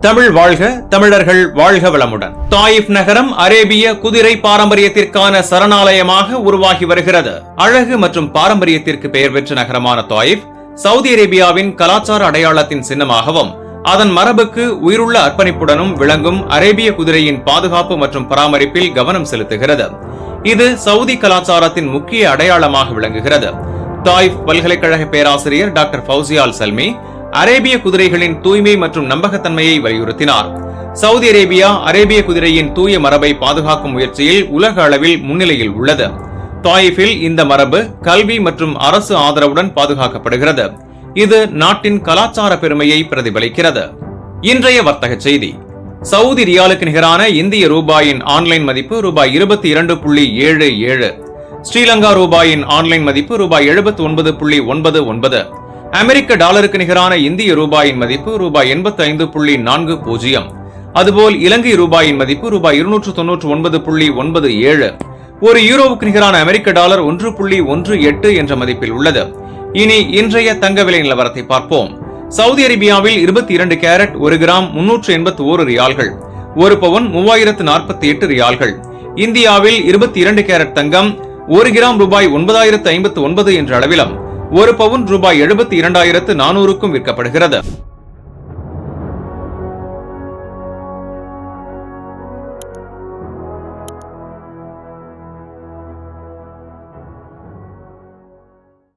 தமிழ் வாழ்க தமிழர்கள் வாழ்க வளமுடன். தாயிப் நகரம் அரேபிய குதிரை பாரம்பரியத்திற்கான சரணாலயமாக உருவாகி வருகிறது. அழகு மற்றும் பாரம்பரியத்திற்கு பெயர் பெற்ற நகரமான தாயிப் சவுதி அரேபியாவின் கலாச்சார அடையாளத்தின் சின்னமாகவும் அதன் மரபுக்கு உயிருள்ள அர்ப்பணிப்புடனும் விளங்கும் அரேபிய குதிரையின் பாதுகாப்பு மற்றும் பராமரிப்பில் கவனம் செலுத்துகிறது. இது சவுதி கலாச்சாரத்தின் முக்கிய அடையாளமாக விளங்குகிறது. தாயிப் பல்கலைக்கழக பேராசிரியர் டாக்டர் ஃபவுசியால் சல்மி அரேபிய குதிரைகளின் தூய்மை மற்றும் நம்பகத்தன்மையை வலியுறுத்தினார். சவுதி அரேபியா அரேபிய குதிரையின் தூய மரபை பாதுகாக்கும் முயற்சியில் உலக அளவில் முன்னிலையில் உள்ளது. தாயிஃபில் இந்த மரபு கல்வி மற்றும் அரசு ஆதரவுடன் பாதுகாக்கப்படுகிறது. இது நாட்டின் கலாச்சார பெருமையை பிரதிபலிக்கிறது. இன்றைய வர்த்தக செய்தி. சவுதி ரியாலுக்கு நிகரான இந்திய ரூபாயின் ஆன்லைன் மதிப்பு ரூபாய் இருபத்தி இரண்டு புள்ளி ஏழு ஏழு. ஸ்ரீலங்கா ரூபாயின் ஆன்லைன் மதிப்பு ரூபாய் எழுபத்தி ஒன்பது புள்ளி ஒன்பது ஒன்பது. அமெரிக்க டாலருக்கு நிகரான இந்திய ரூபாயின் மதிப்பு ரூபாய் எண்பத்தி ஐந்து புள்ளி நான்கு பூஜ்ஜியம். அதுபோல் இலங்கை ரூபாயின் மதிப்பு ரூபாய் இருநூற்று தொன்னூற்று ஒன்பது புள்ளி ஒன்பது ஏழு. ஒரு யூரோவுக்கு நிகரான அமெரிக்க டாலர் ஒன்று புள்ளி ஒன்று எட்டு என்ற மதிப்பில் உள்ளது. இனி இன்றைய தங்க விலை நிலவரத்தை பார்ப்போம். சவுதி அரேபியாவில் இருபத்தி இரண்டு கேரட் ஒரு கிராம் முன்னூற்று எண்பத்தி ஓரு ரியால்கள் ஒரு பவுன் மூவாயிரத்து நாற்பத்தி எட்டு ரியால்கள். இந்தியாவில் இருபத்தி இரண்டு கேரட் தங்கம் ஒரு கிராம் ரூபாய் ஒன்பதாயிரத்து ஐம்பத்து ஒன்பது என்ற அளவிலும் ஒரு பவுன் ரூபாய் எழுபத்தி இரண்டாயிரத்து நானூறுக்கும் விற்கப்படுகிறது.